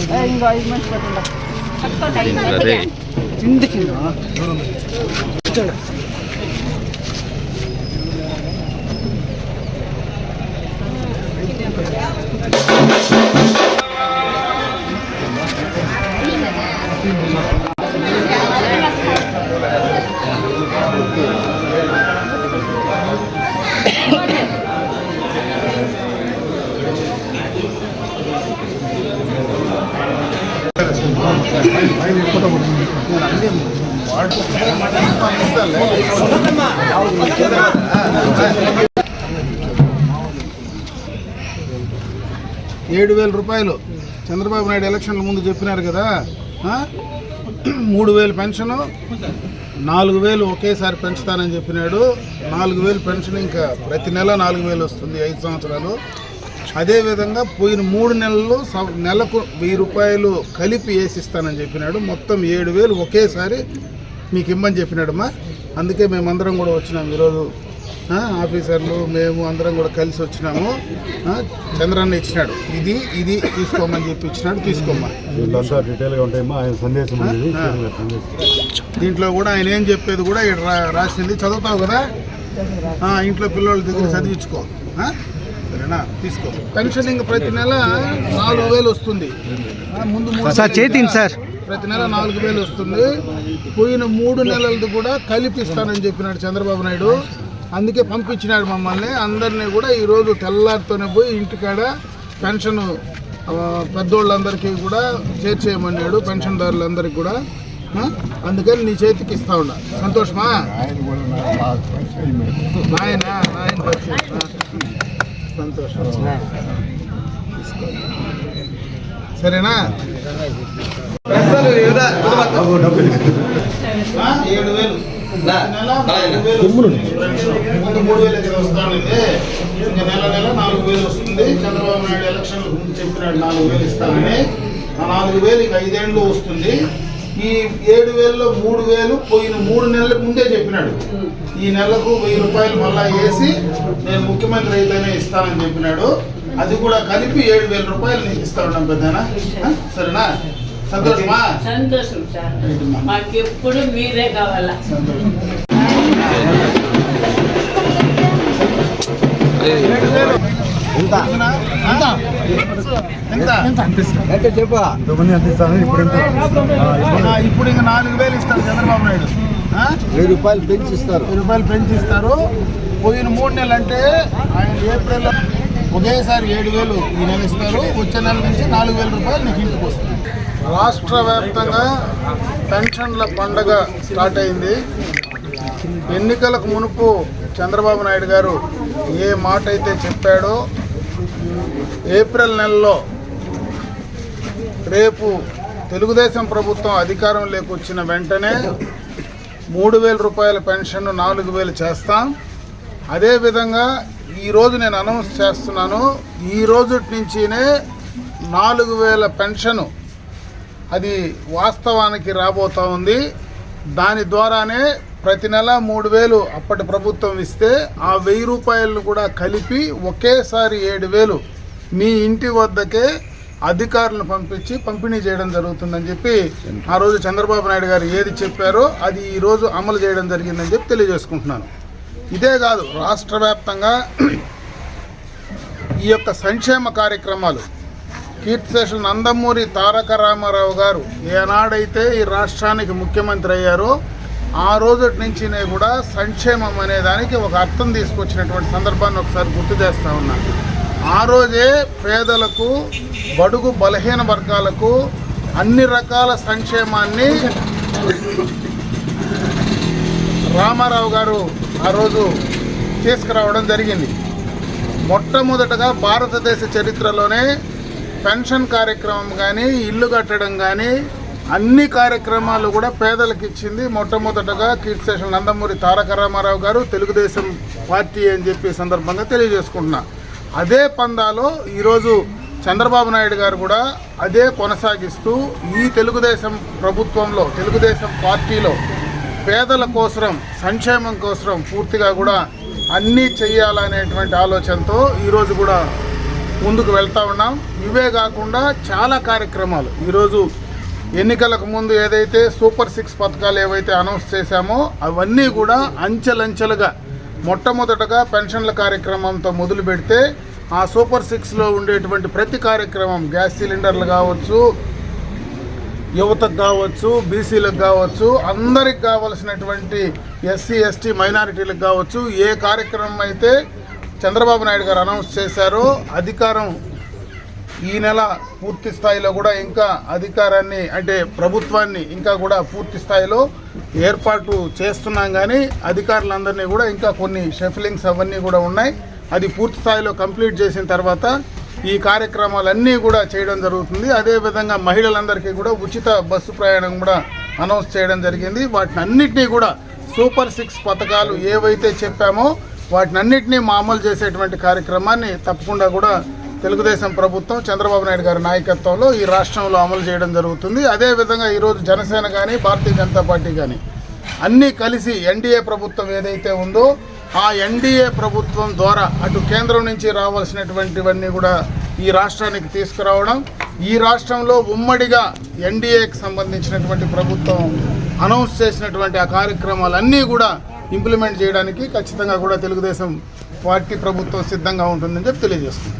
ఇంకో ఐదు మంది పట్టుండ అదే కిందకి ఏడు వేల రూపాయలు. చంద్రబాబు నాయుడు ఎలక్షన్ల ముందు చెప్పినారు కదా మూడు వేలు పెన్షను నాలుగు వేలు ఒకేసారి పెంచుతానని చెప్పినాడు. నాలుగు వేలు పెన్షన్ ఇంకా ప్రతి నెల నాలుగు వేలు వస్తుంది ఐదు సంవత్సరాలు. అదేవిధంగా పోయిన మూడు నెలలు సం- నెలకు వెయ్యి రూపాయలు కలిపి వేసిస్తానని చెప్పినాడు. మొత్తం ఏడు వేలు ఒకేసారి మీకు ఇమ్మని చెప్పినాడమ్మా. అందుకే మేమందరం కూడా వచ్చినాం ఈరోజు. ఆఫీసర్లు మేము అందరం కూడా కలిసి వచ్చినాము. చంద్రన్న ఇచ్చినాడు. ఇది ఇది తీసుకోమని చెప్పి ఇచ్చినాడు. తీసుకోమ్మా. దీంట్లో కూడా ఆయన ఏం చెప్పేది కూడా ఇక్కడ రాసింది. చదువుతావు కదా? ఇంట్లో పిల్లల దగ్గర చదివించుకో? సరేనా? తీసుకో. పెన్షన్ ఇంక ప్రతి నెల నాలుగు వేలు వస్తుంది. ముందు సార్ చేతింది సార్. ప్రతి నెల నాలుగు వేలు వస్తుంది. పోయిన మూడు నెలలది కూడా కలిపిస్తానని చెప్పినాడు చంద్రబాబు నాయుడు. అందుకే పంపించినాడు మమ్మల్ని. అందరినీ కూడా ఈరోజు తెల్లారితోనే పోయి ఇంటికాడ పెన్షన్ పెద్దోళ్ళందరికీ కూడా చేర్చేయమన్నాడు పెన్షన్దారులందరికీ కూడా? అందుకని నీ చేతికి ఇస్తా ఉన్నా. సంతోషమా? నాయన నాయన. సంతోషం. సరేనా? ఏడు వేలు నెల నాలుగు వేలు వస్తుంది. ముందు మూడు వేలు కదా వస్తానంటే ఇంకా నెల నెల నాలుగు వేలు వస్తుంది. చంద్రబాబు నాయుడు ఎలక్షన్ చెప్పినాడు నాలుగు వేలు ఇస్తానని. ఆ నాలుగు వేలు ఇంకా ఐదేళ్ళు వస్తుంది. ఈ ఏడు వేలలో మూడు వేలు పోయిన మూడు నెలల ముందే చెప్పినాడు. ఈ నెలకు వెయ్యి రూపాయలు మళ్ళా వేసి నేను ముఖ్యమంత్రి అయితేనే ఇస్తానని చెప్పినాడు. అది కూడా కలిపి ఏడు వేల రూపాయలు నీకు ఇస్తా ఉన్నాం పెద్దనా? సరేనా? సంతోషమా? సంతోషం సార్. మాకెప్పుడు మీరే కావాలా? సంతోషం. అంటే చెప్పు. ఇప్పుడు ఇంకా నాలుగు వేలు ఇస్తారు చంద్రబాబు నాయుడు? వెయ్యి రూపాయలు పెంచి ఇస్తారు. వెయ్యి రూపాయలు పెంచిస్తారు పోయిన మూడు నెలలు అంటే ఆయన ఏప్రిల్ ఒకేసారి ఏడు వేలు ఈ నెల ఇస్తారు. వచ్చే నెల నుంచి నాలుగు వేల రూపాయలు నీకు ఇంటికి వస్తుంది. రాష్ట్ర వ్యాప్తంగా పెన్షన్ల పండగ స్టార్ట్ అయింది. ఎన్నికలకు మునుపు చంద్రబాబు నాయుడు గారు ఏ మాట అయితే చెప్పాడో ఏప్రిల్ నెలలో రేపు తెలుగుదేశం ప్రభుత్వం అధికారంలోకి వచ్చిన వెంటనే మూడు వేల రూపాయల పెన్షన్ నాలుగు వేలు చేస్తాం. అదేవిధంగా ఈరోజు నేను అనౌన్స్ చేస్తున్నాను ఈ రోజు నుంచినే నాలుగు వేల పెన్షను అది వాస్తవానికి రాబోతా ఉంది. దాని ద్వారానే ప్రతి నెల మూడు వేలు అప్పటి ప్రభుత్వం ఇస్తే ఆ వెయ్యి రూపాయలను కూడా కలిపి ఒకేసారి ఏడు వేలు మీ ఇంటి వద్దకే అధికారులను పంపించి పంపిణీ చేయడం జరుగుతుందని చెప్పి ఆ రోజు చంద్రబాబు నాయుడు గారు ఏది చెప్పారో అది ఈరోజు అమలు చేయడం జరిగిందని చెప్పి తెలియజేసుకుంటున్నాను. ఇదే కాదు రాష్ట్ర వ్యాప్తంగా ఈ యొక్క సంక్షేమ కార్యక్రమాలు కీర్తిశేషులు నందమూరి తారక రామారావు గారు ఏనాడైతే ఈ రాష్ట్రానికి ముఖ్యమంత్రి అయ్యారో ఆ రోజు నుంచినే కూడా సంక్షేమం అనే దానికి ఒక అర్థం తీసుకొచ్చినటువంటి సందర్భాన్ని ఒకసారి గుర్తు చేస్తా ఉన్నా. ఆ రోజే పేదలకు బడుగు బలహీన వర్గాలకు అన్ని రకాల సంక్షేమాన్ని రామారావు గారు ఆ రోజు తీసుకురావడం జరిగింది. మొట్టమొదటగా భారతదేశ చరిత్రలోనే పెన్షన్ కార్యక్రమం కానీ ఇల్లు కట్టడం కానీ అన్ని కార్యక్రమాలు కూడా పేదలకు ఇచ్చింది. మొట్టమొదటగా కీర్తిశేషన్ నందమూరి తారక రామారావు గారు తెలుగుదేశం పార్టీ అని చెప్పి సందర్భంగా తెలియజేసుకుంటున్నా. అదే పందాలో ఈరోజు చంద్రబాబు నాయుడు గారు కూడా అదే కొనసాగిస్తూ ఈ తెలుగుదేశం ప్రభుత్వంలో తెలుగుదేశం పార్టీలో పేదల కోసరం సంక్షేమం కోసరం పూర్తిగా కూడా అన్నీ చెయ్యాలనేటువంటి ఆలోచనతో ఈరోజు కూడా ముందుకు వెళ్తా ఉన్నాం. ఇవే కాకుండా చాలా కార్యక్రమాలు. ఈరోజు ఎన్నికలకు ముందు ఏదైతే సూపర్ సిక్స్ పథకాలు ఏవైతే అనౌన్స్ చేశామో అవన్నీ కూడా అంచెలంచెలుగా మొట్టమొదటగా పెన్షన్ల కార్యక్రమంతో మొదలు పెడితే ఆ సూపర్ సిక్స్లో ఉండేటువంటి ప్రతి కార్యక్రమం గ్యాస్ సిలిండర్లు కావచ్చు యువతకు కావచ్చు బీసీలకు కావచ్చు అందరికి కావలసినటువంటి ఎస్సీ ఎస్టీ మైనారిటీలకు కావచ్చు ఏ కార్యక్రమం అయితే చంద్రబాబు నాయుడు గారు అనౌన్స్ చేశారో అధికారం ఈ నెల పూర్తి స్థాయిలో కూడా ఇంకా అధికారాన్ని అంటే ప్రభుత్వాన్ని ఇంకా కూడా పూర్తి స్థాయిలో ఏర్పాటు చేస్తున్నాం కానీ అధికారులందరినీ కూడా ఇంకా కొన్ని షఫిలింగ్స్ అవన్నీ కూడా ఉన్నాయి. అది పూర్తి స్థాయిలో కంప్లీట్ చేసిన తర్వాత ఈ కార్యక్రమాలన్నీ కూడా చేయడం జరుగుతుంది. అదేవిధంగా మహిళలందరికీ కూడా ఉచిత బస్సు ప్రయాణం కూడా అనౌన్స్ చేయడం జరిగింది. వాటిని అన్నిటినీ కూడా సూపర్ సిక్స్ పథకాలు ఏవైతే చెప్పామో వాటిని అన్నిటినీ మా అమలు చేసేటువంటి కార్యక్రమాన్ని తప్పకుండా కూడా తెలుగుదేశం ప్రభుత్వం చంద్రబాబు నాయుడు గారి నాయకత్వంలో ఈ రాష్ట్రంలో అమలు చేయడం జరుగుతుంది. అదేవిధంగా ఈరోజు జనసేన కానీ భారతీయ జనతా పార్టీ కానీ అన్నీ కలిసి ఎన్డీఏ ప్రభుత్వం ఏదైతే ఉందో ఆ ఎన్డీఏ ప్రభుత్వం ద్వారా అటు కేంద్రం నుంచి రావాల్సినటువంటివన్నీ కూడా ఈ రాష్ట్రానికి తీసుకురావడం ఈ రాష్ట్రంలో ఉమ్మడిగా ఎన్డీఏకి సంబంధించినటువంటి ప్రభుత్వం అనౌన్స్ చేసినటువంటి ఆ కార్యక్రమాలన్నీ కూడా ఇంప్లిమెంట్ చేయడానికి ఖచ్చితంగా కూడా తెలుగుదేశం పార్టీ ప్రభుత్వం సిద్ధంగా ఉంటుందని చెప్పి తెలియజేస్తుంది